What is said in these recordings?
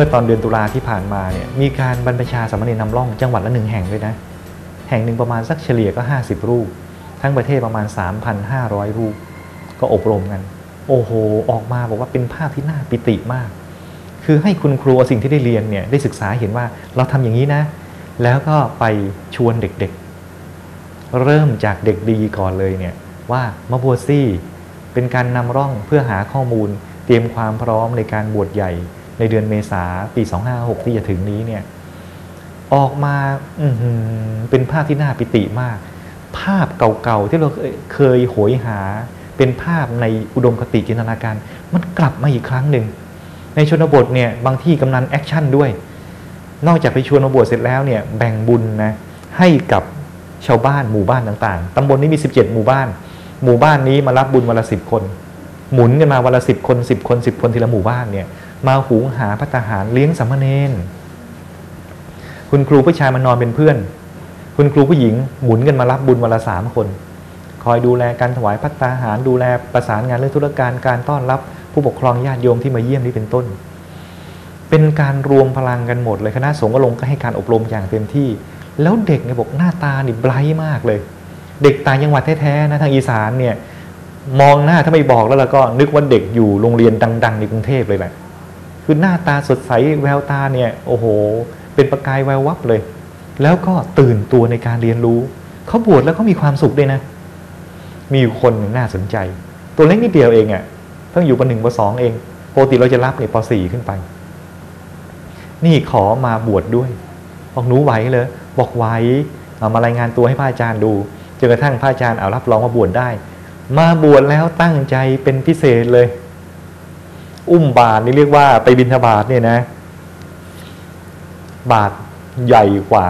เมื่อตอนเดือนตุลาที่ผ่านมาเนี่ยมีการบรรพชาสามเณรนำร่องจังหวัดละหนึ่งแห่งเลยนะ แห่งหนึ่งประมาณสักเฉลี่ยก็ 50 รูป ทั้งประเทศประมาณ 3,500 รูป ก็อบรมกัน โอ้โห ออกมาบอกว่าเป็นภาพที่น่าปิติมาก คือให้คุณครูสิ่งที่ได้เรียนเนี่ยได้ศึกษาเห็นว่าเราทำอย่างนี้นะ แล้วก็ไปชวนเด็กๆ เริ่มจากเด็กดีก่อนเลยเนี่ยว่ามาบวชซี่เป็นการนำร่องเพื่อหาข้อมูลเตรียมความพร้อมในการบวชใหญ่ ในเดือนเมษาปี 256 ที่จะถึงนี้เนี่ยออกมาเป็นภาพที่น่าปิติมาก ภาพเก่าๆ ที่เราเคยโหยหา เป็นภาพในอุดมคติจินตนาการ มันกลับมาอีกครั้งหนึ่ง ในชนบทเนี่ยบางที่กำนันแอคชั่นด้วย นอกจากไปชวนมาบวชเสร็จแล้วเนี่ยแบ่งบุญนะให้กับชาวบ้านหมู่บ้านต่างๆตำบลนี้มี 17 หมู่บ้าน หมู่บ้านนี้มารับบุญวันละสิบคน หมุนกันมาวันละสิบคนสิบคนสิบคนทีละหมู่บ้านเนี่ย มาหุงหาพัตหารเลี้ยงสัมมเนนคุณครูผู้ชายมานอนเป็นเพื่อน คุณครูผู้หญิงหมุนกันมารับบุญวันละสามคน คอยดูแลการถวายพัตตาหาร ดูแลประสานงานเรื่องธุรการการต้อนรับผู้ปกครองญาติโยมที่มาเยี่ยมนี่เป็นต้น เป็นการรวมพลังกันหมดเลยคณะสงฆ์ก็ลงก็ให้การอบรมอย่างเต็มที่ แล้วเด็กเนี่ยบอกหน้าตานี่ไบรท์มากเลย เด็กต่างจังหวัดแท้ๆนะทางอีสานเนี่ยมองหน้าถ้าไม่บอกแล้วเราก็นึกว่าเด็กอยู่โรงเรียนดัง ๆ ในกรุงเทพเลยแหละ คือหน้าตาสดใสแววตาเนี่ยโอ้โห เป็นประกายแวววับเลย แล้วก็ตื่นตัวในการเรียนรู้ เขาบวชแล้วเขามีความสุขด้วยนะ มีอยู่คนน่าสนใจ ตัวเล็กนิดเดียวเองอะ่ะเพิ่งอยู่ปหนึ่งปสองเองปกติเราจะรับเนี่ยปสี่ขึ้นไป นี่ขอมาบวชดด้วย บอกหนูไหวเลย บอกไหวเอามารายงานตัวให้พระอาจารย์ดูจนกระทั่งพระอาจารย์เอารับรองมาบวชได้ มาบวชแล้วตั้งใจเป็นพิเศษเลย อุ้มบาทนี่เรียกว่าไปบินทบาทเนี่ยนะ บาทใหญ่กว่า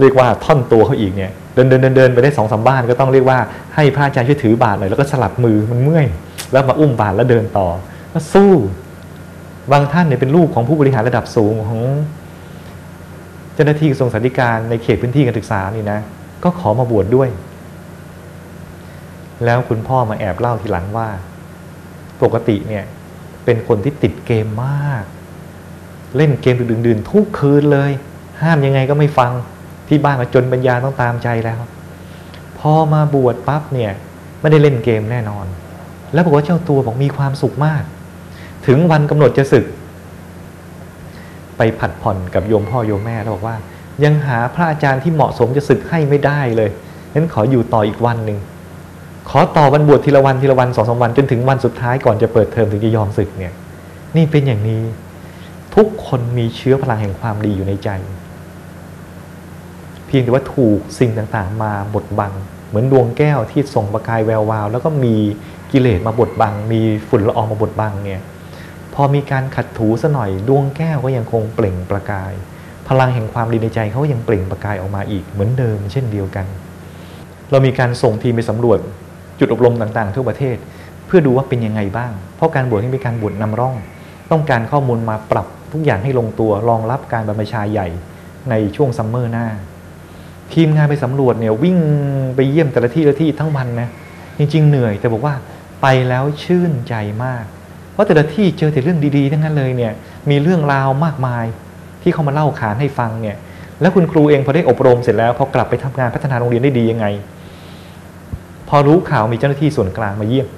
เรียกว่าท่อนตัวเขาอีกเนี่ยเดินเดินเดินเดินไปได้สองสามบ้านก็ต้องเรียกว่าให้พระอาจารย์ช่วยถือบาทหน่อยแล้วก็สลับมือมันเมื่อย แล้วมาอุ้มบาทแล้วเดินต่อก็สู้บางท่านเนี่ยเป็นลูกของผู้บริหารระดับสูงของเจ้าหน้าที่กระทรวงสาธารณการในเขตพื้นที่การศึกษานี่นะ ก็ขอมาบวชดด้วย แล้วคุณพ่อมาแอบเล่าทีหลังว่า ปกติเนี่ย เป็นคนที่ติดเกมมาก เล่นเกมดึกดื่นทุกคืนเลย ห้ามยังไงก็ไม่ฟังที่บ้านมาจนปัญญาต้องตามใจแล้ว พอมาบวชปั๊บเนี่ยไม่ได้เล่นเกมแน่นอน แล้วบอกว่าเจ้าตัวบอกมีความสุขมาก ถึงวันกำหนดจะศึก ไปผัดผ่อนกับโยมพ่อโยมแม่แล้วบอกว่า ยังหาพระอาจารย์ที่เหมาะสมจะศึกให้ไม่ได้เลยนั้นขออยู่ต่ออีกวันหนึ่ง ขอต่อวันบวชทีละวันทีละวันสองสาวัน จนถึงวันสุดท้ายก่อนจะเปิดเทอมถึงจะยอมศึกเนี่ย นี่เป็นอย่างนี้ ทุกคนมีเชื้อพลังแห่งความดีอยู่ในใจ เพียงแต่ว่าถูกสิ่งต่างๆ มาบดบัง เหมือนดวงแก้วที่ส่งประกายแวววาว แล้วก็มีกิเลสมาบดบัง มีฝุ่นละอองมาบดบังเนี่ยพอมีการขัดถูซะหน่อยดวงแก้วก็ยังคงเปล่งประกาย พลังแห่งความดีในใจเขายังเปล่งประกายออกมาอีกเหมือนเดิม เช่นเดียวกัน เรามีการส่งทีมไปสำรวจ จุดอบรมต่างๆ ทั่วประเทศ เพื่อดูว่าเป็นยังไงบ้าง เพราะการบวชนี่เป็นการบวชนำร่อง ต้องการข้อมูลมาปรับทุกอย่างให้ลงตัวรองรับการบรรพชาใหญ่ในช่วงซัมเมอร์หน้า ทีมงานไปสำรวจเนี่ยวิ่งไปเยี่ยมแต่ละที่ละที่ทั้งวันนะจริง ๆ เหนื่อย แต่บอกว่าไปแล้วชื่นใจมาก เพราะแต่ละที่เจอแต่เรื่องดีๆ ทั้งนั้นเลยเนี่ยมีเรื่องราวมากมายที่เขามาเล่าขานให้ฟังเนี่ยแล้วคุณครูเองพอได้อบรมเสร็จแล้วพอกลับไปทำงานพัฒนาโรงเรียนได้ดียังไง พอรู้ข่าวมีเจ้าหน้าที่ส่วนกลางมาเยี่ยม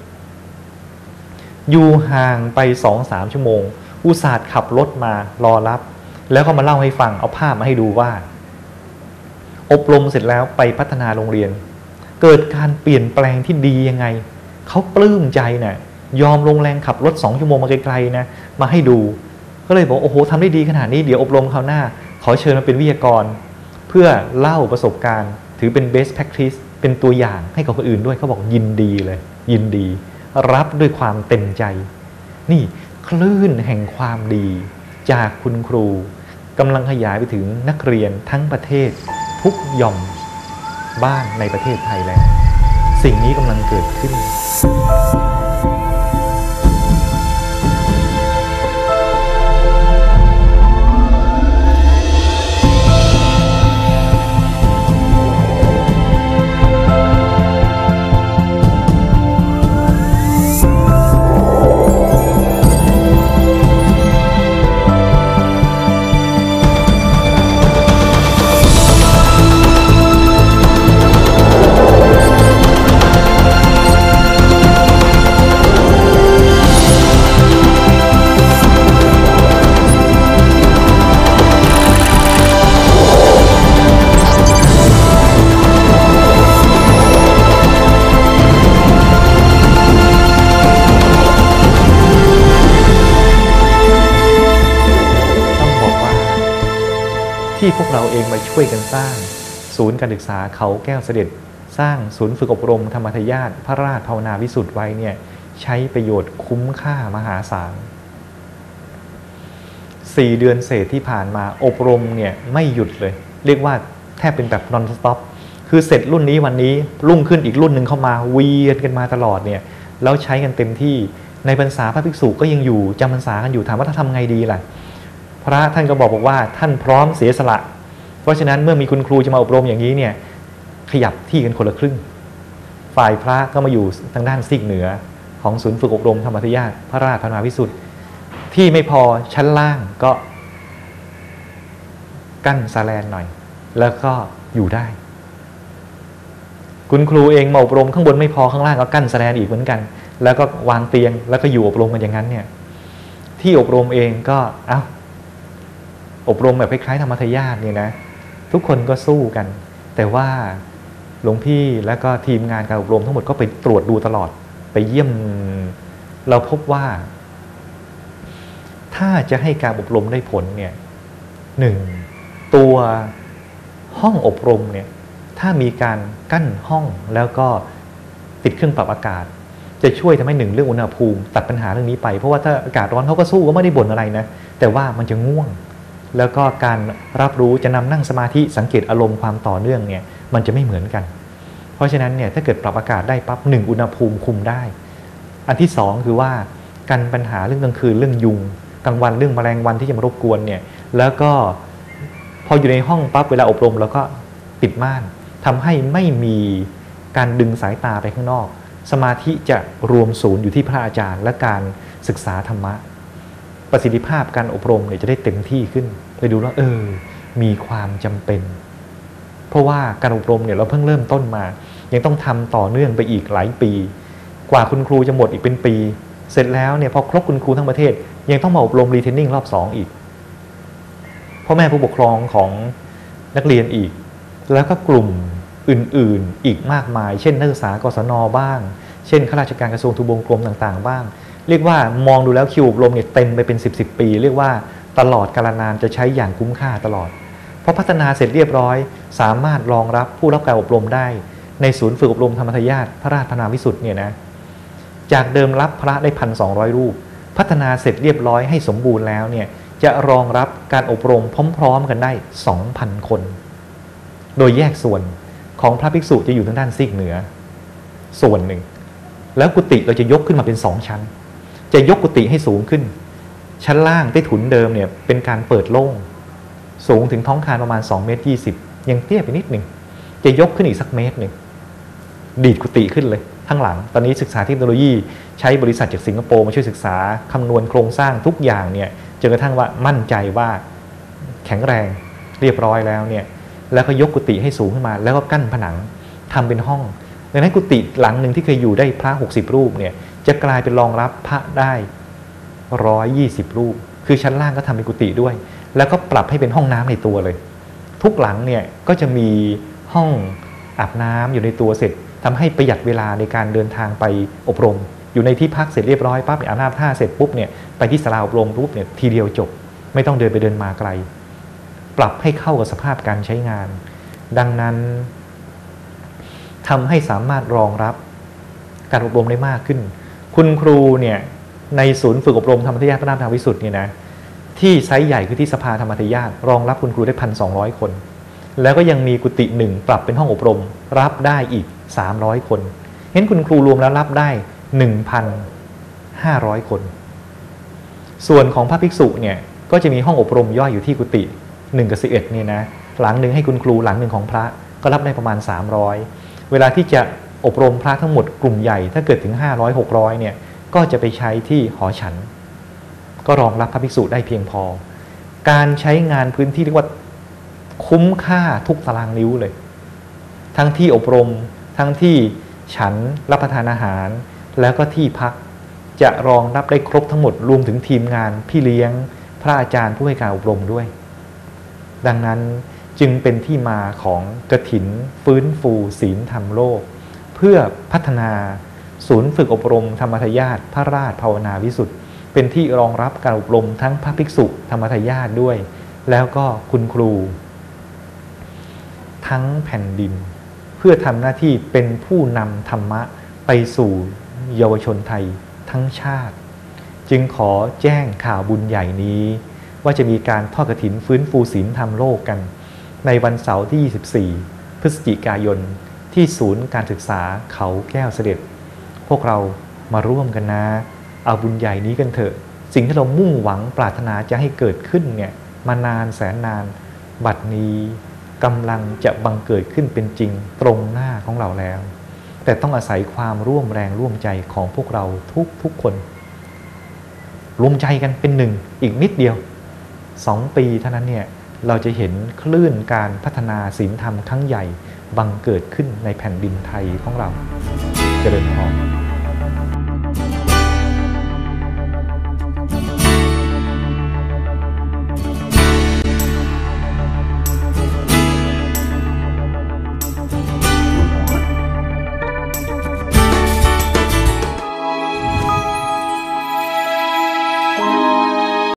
อยู่ห่างไปสองสามชั่วโมง อุตส่าห์ขับรถมารอรับ แล้วก็มาเล่าให้ฟังเอาภาพมาให้ดูว่า อบรมเสร็จแล้วไปพัฒนาโรงเรียน เกิดการเปลี่ยนแปลงที่ดียังไง เขาปลื้มใจนะ่ะยอมลงแรงขับรถสองชั่วโมงมาไกลๆนะมาให้ดู ก็เลยบอกโอ้โหทำได้ดีขนาดนี้เดี๋ยวอบรมคราวหน้า ขอเชิญมาเป็นวิทยากร เพื่อเล่าประสบการณ์ ถือเป็น best practice เป็นตัวอย่างให้กับคนอื่นด้วยเขาบอกยินดีเลย ยินดี รับด้วยความเต็มใจ นี่คลื่นแห่งความดี จากคุณครูกำลังขยายไปถึงนักเรียนทั้งประเทศ ทุกย่อมบ้านในประเทศไทยแล้ว สิ่งนี้กำลังเกิดขึ้น พวกเราเองมาช่วยกันสร้าง ศูนย์การศึกษาเขาแก้วเสด็จ สร้างศูนย์ฝึกอบรมธรรมทายาทพระราชภาวนาวิสุทธ์ไว้เนี่ยใช้ประโยชน์คุ้มค่ามหาศาล4เดือนเศษที่ผ่านมาอบรมเนี่ยไม่หยุดเลย เรียกว่าแทบเป็นแบบ non stop คือเสร็จรุ่นนี้วันนี้รุ่งขึ้นอีกรุ่นหนึ่งเข้ามาเวียนกันมาตลอดเนี่ยแล้วใช้กันเต็มที่ในพรรษาพระภิกษุก็ยังอยู่จำพรรษากันอยู่ถามว่าถ้าทำไงดีล่ะ พระท่านก็บอกบอกว่าท่านพร้อมเสียสละ เพราะฉะนั้นเมื่อมีคุณครูจะมาอบรมอย่างนี้เนี่ยขยับที่กันคนละครึ่ง ฝ่ายพระก็มาอยู่ทางด้านซีกเหนือของศูนย์ฝึกอบรมธรรมทยาตพระราชพนาวิสุทธิ์ที่ไม่พอชั้นล่างก็กั้นซาแลนหน่อย แล้วก็อยู่ได้ คุณครูเองมาอบรมข้างบนไม่พอข้างล่างก็กั้นซาแลนอีกเหมือนกัน แล้วก็วางเตียงแล้วก็อยู่อบรมกันอย่างนั้นเนี่ยที่อบรมเองก็เอา้า อบรมแบบคล้ายๆธรรมทยาตเนี่ยนะทุกคนก็สู้กัน แต่ว่าหลวงพี่แล้วก็ทีมงานการอบรมทั้งหมดก็ไปตรวจดูตลอดไปเยี่ยม เราพบว่า ถ้าจะให้การอบรมได้ผลเนี่ยหนึ่งตัวห้องอบรมเนี่ยถ้ามีการกั้นห้องแล้วก็ติดเครื่องปรับอากาศ จะช่วยทำให้หนึ่งเรื่องอุณหภูมิ ตัดปัญหาเรื่องนี้ไป เพราะว่าถ้าอากาศร้อนเขาก็สู้ก็ไม่ได้บ่นอะไรนะ แต่ว่ามันจะง่วง แล้วก็การรับรู้จะนำนั่งสมาธิสังเกตอารมณ์ความต่อเนื่องเนี่ยมันจะไม่เหมือนกัน เพราะฉะนั้นเนี่ยถ้าเกิดปรับอากาศได้ปั๊บหนึ่งอุณหภูมิคุมได้ อันที่สองคือว่าการปัญหาเรื่องกลางคืนเรื่องยุงกลางวันเรื่องแมลงวันที่จะมารบกวนเนี่ยแล้วก็พออยู่ในห้องปั๊บเวลาอบรมแล้วก็ปิดม่านทำให้ไม่มีการดึงสายตาไปข้างนอก สมาธิจะรวมศูนย์อยู่ที่พระอาจารย์ และการศึกษาธรรมะ ประสิทธิภาพการอบรมเนี่ยจะได้เต็มที่ขึ้นเลยดูว่าเออ มีความจำเป็น เพราะว่าการอบรมเนี่ยเราเพิ่งเริ่มต้นมา ยังต้องทำต่อเนื่องไปอีกหลายปี กว่าคุณครูจะหมดอีกเป็นปี เสร็จแล้วเนี่ยพอครบคุณครูทั้งประเทศ ยังต้องมาอบรมรีเทนนิ่งรอบสองอีกพ่อแม่ผู้ปกครองของนักเรียนอีก แล้วก็กลุ่มอื่น ๆ อีกมากมาย เช่นนักศึกษากศนบ้าง เช่นข้าราชการกระทรวงทุบวงกรมต่าง ๆ บ้าง เรียกว่ามองดูแล้วคิวอบรมเนี่ยเต็มไปเป็น 10บสปี เรียกว่าตลอดกาลนานจะใช้อย่างคุ้มค่าตลอด เพอพัฒนาเสร็จเรียบร้อย สามารถรองรับผู้รับการอบรมได้ ในศูนย์ฝึกอบรมธรรมทยาตพระราชพนาวิสุทธ์เนี่ยนะจากเดิมรับพระได้พันสองรูป พัฒนาเสร็จเรียบร้อยให้สมบูรณ์แล้วเนี่ยจะรองรับการอบรมพร้อม ๆ กันได้ 2,000 คน โดยแยกส่วนของพระภิกษุจะอยู่ทางด้านซีกเหนือ ส่วนหนึ่ง แล้วกุฏิเราจะยกขึ้นมาเป็นสองชั้น จะยกกุฏิให้สูงขึ้น ชั้นล่างใต้ถุนเดิมเนี่ยเป็นการเปิดโล่ง สูงถึงท้องคานประมาณ2เมตร20 ยังเตี้ยไปนิดหนึ่ง จะยกขึ้นอีกสักเมตรหนึ่ง ดีดกุฏิขึ้นเลยข้างหลัง ตอนนี้ศึกษาเทคโนโลยี ใช้บริษัทจากสิงคโปร์มาช่วยศึกษาคำนวณโครงสร้างทุกอย่างเนี่ยจนกระทั่งว่ามั่นใจว่าแข็งแรงเรียบร้อยแล้วเนี่ยแล้วก็ยกกุฏิให้สูงขึ้นมา แล้วก็กั้นผนังทำเป็นห้องดังนั้นกุฏิหลังหนึ่งที่เคยอยู่ได้พระ 60 รูปเนี่ย จะกลายเป็นรองรับพระได้ร้อยยี่สิบรูป คือชั้นล่างก็ทำเป็นกุฏิด้วย แล้วก็ปรับให้เป็นห้องน้ำในตัวเลย ทุกหลังเนี่ยก็จะมีห้องอาบน้ำอยู่ในตัวเสร็จทำให้ประหยัดเวลาในการเดินทางไปอบรม อยู่ในที่พักเสร็จเรียบร้อยปั๊บอาบน้ำท่าเสร็จปุ๊บเนี่ยไปที่สลาอบรมปุ๊บเนี่ยทีเดียวจบ ไม่ต้องเดินไปเดินมาไกล ปรับให้เข้ากับสภาพการใช้งาน ดังนั้นทำให้สามารถรองรับการอบรมได้มากขึ้น คุณครูเนี่ยในศูนย์ฝึกอบรมธรรมทยาพระนามทางวิสุทธ์เนี่ยนะที่ไซส์ใหญ่คือที่สภาธรรมทยารองรับคุณครูได้พันสองคน แล้วก็ยังมีกุฏิหนึ่งปรับเป็นห้องอบรม รับได้อีก 300 คนเห็นคุณครูรวมแล้วรับได้ 1,500 คน ส่วนของพระภิกษุเนี่ยก็จะมีห้องอบรมย่อยอยู่ที่กุฏิ1กับ11เนี่ยนะหลังหนึ่งให้คุณครูหลังหนึ่งของพระก็รับได้ประมาณ 300 เวลาที่จะ อบรมพระทั้งหมดกลุ่มใหญ่ถ้าเกิดถึง 500 600เนี่ยก็จะไปใช้ที่หอฉัน ก็รองรับพระภิกษุได้เพียงพอ การใช้งานพื้นที่เรียกว่าคุ้มค่าทุกตารางนิ้วเลย ทั้งที่อบรมทั้งที่ฉันรับประทานอาหาร แล้วก็ที่พักจะรองรับได้ครบทั้งหมดรวมถึงทีมงานพี่เลี้ยง พระอาจารย์ผู้ให้การอบรมด้วย ดังนั้นจึงเป็นที่มาของกระถินฟื้นฟูศีลธรรมโลก พื่อพัฒนาศูนย์ฝึกอบรมธรรมทายาทพระราชภาวนาวิสุทธิ์เป็นที่รองรับการอบรมทั้งพระภิกษุธรรมทายาทด้วย แล้วก็คุณครู ทั้งแผ่นดิน เพื่อทำหน้าที่เป็นผู้นำธรรมะไปสู่เยาวชนไทยทั้งชาติ จึงขอแจ้งข่าวบุญใหญ่นี้ ว่าจะมีการทอดกระถินฟื้นฟูศีลธรรมโลกกัน ในวันเสาร์ที่ 24 พฤศจิกายน ที่ศูนย์การศึกษาเขาแก้วเสด็จ พวกเรามาร่วมกันนะ เอาบุญใหญ่นี้กันเถอะ สิ่งที่เรามุ่งหวังปรารถนาจะให้เกิดขึ้นเนี่ยมานานแสนนาน บัดนี้กำลังจะบังเกิดขึ้นเป็นจริงตรงหน้าของเราแล้ว แต่ต้องอาศัยความร่วมแรงร่วมใจของพวกเราทุกทุกคน รวมใจกันเป็นหนึ่งอีกนิดเดียวสองปีเท่านั้นเนี่ยเราจะเห็นคลื่นการพัฒนาศีลธรรมครั้งใหญ่ บังเกิดขึ้นในแผ่นดินไทยของเราจเจริญพร